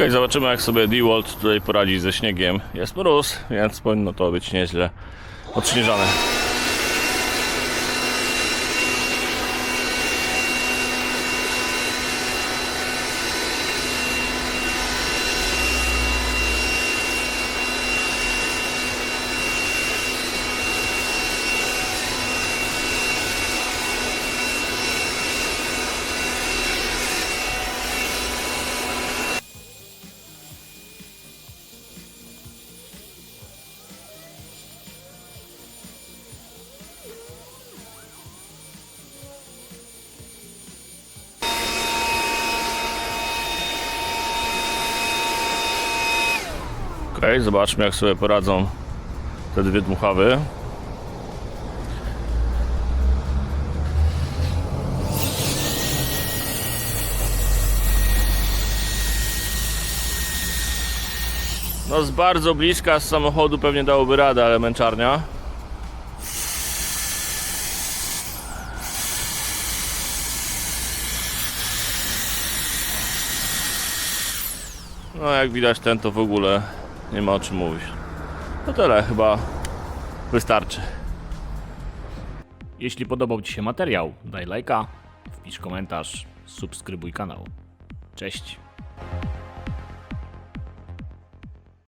Okej, zobaczymy jak sobie DeWalt tutaj poradzi ze śniegiem. Jest mróz, więc powinno to być nieźle odśnieżone. Okej, zobaczmy jak sobie poradzą te dwie dmuchawy. No z bardzo bliska z samochodu pewnie dałoby radę, ale męczarnia. No jak widać ten to w ogóle nie ma o czym mówić. No tyle chyba wystarczy. Jeśli podobał Ci się materiał, daj lajka, wpisz komentarz, subskrybuj kanał. Cześć.